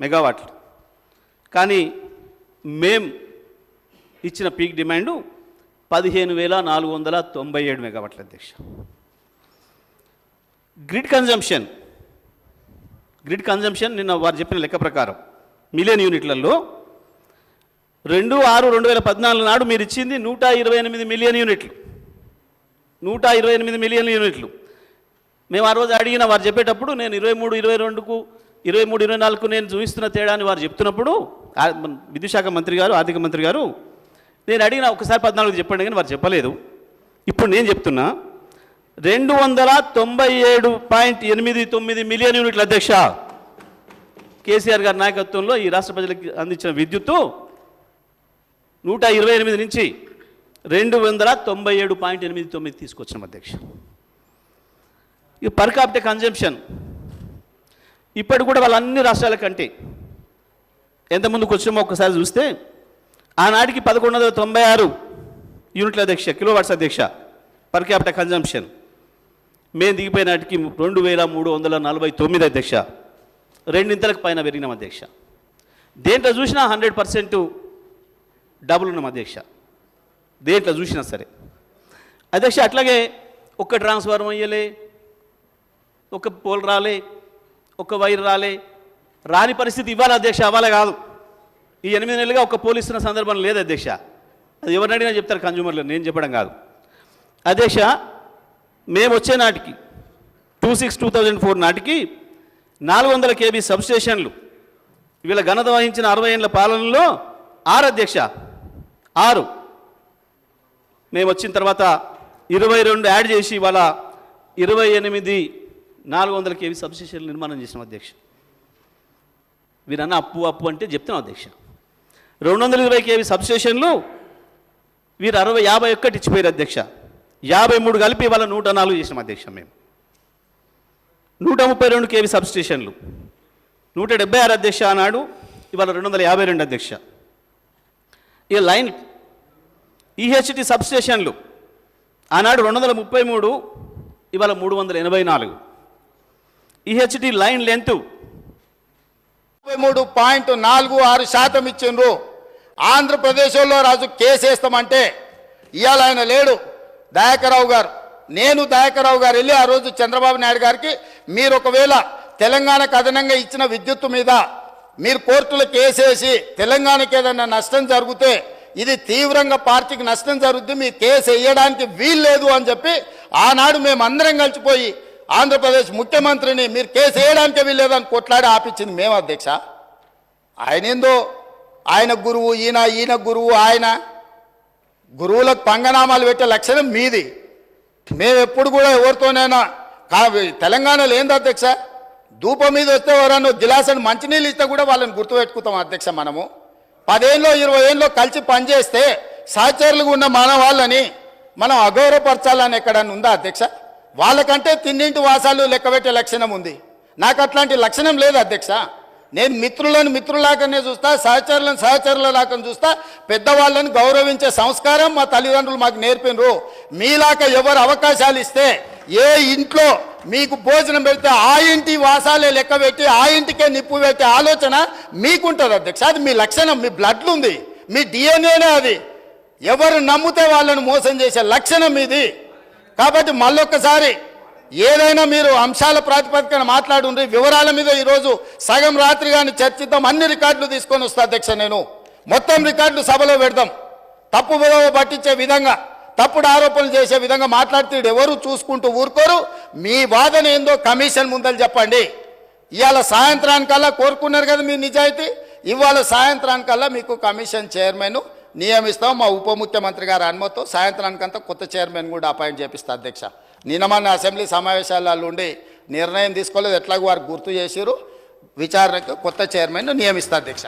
మెగావాట్లు. కానీ మేం ఇచ్చిన పీక్ డిమాండు పదిహేను వేల నాలుగు వందల తొంభై ఏడు మెగావాట్ల అధ్యక్ష. Grid consumption. గ్రిడ్ కన్జంప్షన్ నిన్న వారు చెప్పిన లెక్క ప్రకారం మిలియన్ యూనిట్లలో రెండు ఆరు రెండు వేల పద్నాలుగు నాడు మీరు ఇచ్చింది నూట ఇరవై ఎనిమిది మిలియన్ యూనిట్లు. నూట ఇరవై ఎనిమిది మిలియన్ యూనిట్లు. మేము ఆ రోజు అడిగిన వారు చెప్పేటప్పుడు నేను ఇరవై మూడు ఇరవై రెండుకు ఇరవై మూడు ఇరవై నాలుగు నేను చూపిస్తున్న తేడాని వారు చెప్తున్నప్పుడు విద్యుశాఖ మంత్రి గారు ఆర్థిక మంత్రి గారు నేను అడిగిన ఒకసారి పద్నాలుగు చెప్పండి కానీ వారు చెప్పలేదు. ఇప్పుడు నేను చెప్తున్నా రెండు వందల తొంభై ఏడు పాయింట్ ఎనిమిది తొమ్మిది మిలియన్ యూనిట్ల అధ్యక్ష కేసీఆర్ గారి నాయకత్వంలో ఈ రాష్ట్ర ప్రజలకు అందించిన విద్యుత్తు నూట ఇరవై ఎనిమిది నుంచి రెండు వందల తొంభై ఏడు పాయింట్ ఎనిమిది తొమ్మిది తీసుకొచ్చినాం అధ్యక్ష. ఇక పర్ కాపిట కన్జంప్షన్ ఇప్పటి కూడా వాళ్ళ అన్ని రాష్ట్రాల కంటే ఎంత ముందుకు వచ్చామో ఒకసారి చూస్తే ఆనాటికి పదకొండు వందల తొంభై ఆరు యూనిట్ల అధ్యక్ష కిలోవాట్స్ అధ్యక్ష పర్ క్యాపిట కన్జంప్షన్ మేము దిగిపోయిన నాటికి రెండు వేల మూడు వందల నలభై తొమ్మిది అధ్యక్ష. రెండింతలకు పైన పెరిగినాం అధ్యక్ష. దేంట్లో చూసినా హండ్రెడ్ పర్సెంట్ డబుల్ ఉన్నాం అధ్యక్ష. దేంట్లో చూసినా సరే. అధ్యక్ష అట్లాగే ఒక్క ట్రాన్స్ఫార్మ్ అయ్యలే ఒక పోల్ రాలే ఒక వైర్ రాలే. రాని పరిస్థితి ఇవ్వాలి అధ్యక్ష అవ్వాలి కాదు. ఈ ఎనిమిది నెలలుగా ఒక పోలీస్తున్న సందర్భం లేదు అధ్యక్ష. అది ఎవరిని అడిగినా చెప్తారు కన్జ్యూమర్లు నేను చెప్పడం కాదు. అధ్యక్ష మేము వచ్చే నాటికి two six two thousand four నాటికి నాలుగు వందల కేబీ సబ్స్టేషన్లు వీళ్ళ ఘనత వహించిన అరవై ఏళ్ళ పాలనలో ఆరు అధ్యక్ష ఆరు. మేము వచ్చిన తర్వాత ఇరవై రెండు యాడ్ చేసి ఇవాళ ఇరవై ఎనిమిది నాలుగు వందల కేవీ సబ్స్టేషన్లు నిర్మాణం చేసిన అధ్యక్ష. వీరన్న అప్పు అప్పు అంటే చెప్తున్నాం అధ్యక్ష. రెండు వందల ఇరవై కేవీ సబ్స్టేషన్లు వీరు అరవై యాభై ఒక్కటి ఇచ్చిపోయారు అధ్యక్ష. యాభై మూడు కలిపి ఇవాళ నూట నాలుగు చేసినాం అధ్యక్ష మేము. నూట ముప్పై రెండు కేవీ సబ్స్టేషన్లు. నూట డెబ్బై ఆరు అధ్యక్ష ఆనాడు ఇవాళ రెండు వందల యాభై రెండు అధ్యక్ష. ఈ లైన్ ఈహెచ్టి సబ్స్టేషన్లు ఆనాడు రెండు వందల ముప్పై మూడు ఇవాళ మూడు వందల ఎనభై నాలుగు. ఈహెచ్డి లైన్ లెంత్ ముప్పై మూడు పాయింట్ నాలుగు ఆరు శాతం ఇచ్చిండ్రు. ఆంధ్రప్రదేశ్లో రాజు కేసేస్తామంటే ఇవాళ ఆయన లేడు. దయాకరావు గారు నేను దయాకరావు గారు వెళ్ళి ఆ రోజు చంద్రబాబు నాయుడు గారికి మీరు ఒకవేళ తెలంగాణకు అదనంగా ఇచ్చిన విద్యుత్తు మీద మీరు కోర్టులో కేసేసి తెలంగాణకి ఏదైనా నష్టం జరిగితే ఇది తీవ్రంగా పార్టీకి నష్టం జరుగుద్ది మీ కేసు వేయడానికి వీల్లేదు అని చెప్పి ఆనాడు మేము అందరం కలిసిపోయి ఆంధ్రప్రదేశ్ ముఖ్యమంత్రిని మీరు కేసు వేయడానికి వీల్లేదని కొట్లాడి ఆపించింది మేము అధ్యక్ష. ఆయన ఏందో ఆయన గురువు ఈయన ఈయన గురువు ఆయన. గురువులకు పంగనామాలు పెట్టే లక్షణం మీది. మేము ఎప్పుడు కూడా ఎవరితోనైనా కా- తెలంగాణలో ఏంది అధ్యక్ష? ధూపం మీద వస్తే ఎవరన్నా గిలాసని మంచినీళ్ళు ఇస్తే కూడా వాళ్ళని గుర్తుపెట్టుకుంటాం అధ్యక్ష మనము. పదేళ్ళలో ఇరవై ఏళ్ళలో కలిసి పనిచేస్తే సహచరులుగా ఉన్న మన వాళ్ళని మనం అగౌరవపరచాలని ఎక్కడన్నా ఉందా అధ్యక్ష? వాళ్ళకంటే తిన్నింటి వాసాలు లెక్కబెట్టే లక్షణం ఉంది. నాకు అట్లాంటి లక్షణం లేదు అధ్యక్ష. నేను మిత్రులను మిత్రులాగానే చూస్తా సహచరులను సహచరులలాగా చూస్తా పెద్దవాళ్ళని గౌరవించే సంస్కారం మా తల్లిదండ్రులు మాకు నేర్పినరు. మీలాగా ఎవరు అవకాశాలు ఇస్తే ఏ ఇంట్లో మీకు భోజనం పెడితే ఆ ఇంటి వాసాలే లెక్క పెట్టి ఆ ఇంటికే నిప్పు పెట్టే ఆలోచన మీకుంటుంది అధ్యక్ష. అది మీ లక్షణం మీ బ్లడ్లు ఉంది. మీ డిఎన్ఏనే అది. ఎవరు నమ్మితే వాళ్ళని మోసం చేసే లక్షణం ఇది. కాబట్టి మళ్ళొక్కసారి ఏదైనా మీరు అంశాల ప్రాతిపదికన మాట్లాడుండ్రి వివరాల మీద ఈరోజు సగం రాత్రి కానీ చర్చిద్దాం అన్ని రికార్డులు తీసుకొని వస్తా అధ్యక్ష నేను. మొత్తం రికార్డులు సభలో పెడదాం. తప్పు విలువ పట్టించే విధంగా తప్పుడు ఆరోపణలు చేసే విధంగా మాట్లాడితే ఎవరు చూసుకుంటూ ఊరుకోరు. మీ వాదన ఏందో కమిషన్ ముందలు చెప్పండి. ఇవాళ సాయంత్రానికల్లా కోరుకున్నారు కదా మీ నిజాయితీ. ఇవాళ సాయంత్రానికల్లా మీకు కమిషన్ చైర్మన్ నియమిస్తాం. మా ఉప ముఖ్యమంత్రి గారి అనుమతితో సాయంత్రానికంతా కొత్త చైర్మన్ కూడా అపాయింట్ చేపిస్తా అధ్యక్ష. నిన్న మన అసెంబ్లీ సమావేశాలలో ఉండి నిర్ణయం తీసుకోలేదు. ఎట్లాగో వారు గుర్తు చేసిరు విచారణకు కొత్త చైర్మన్ను నియమిస్తా అధ్యక్ష.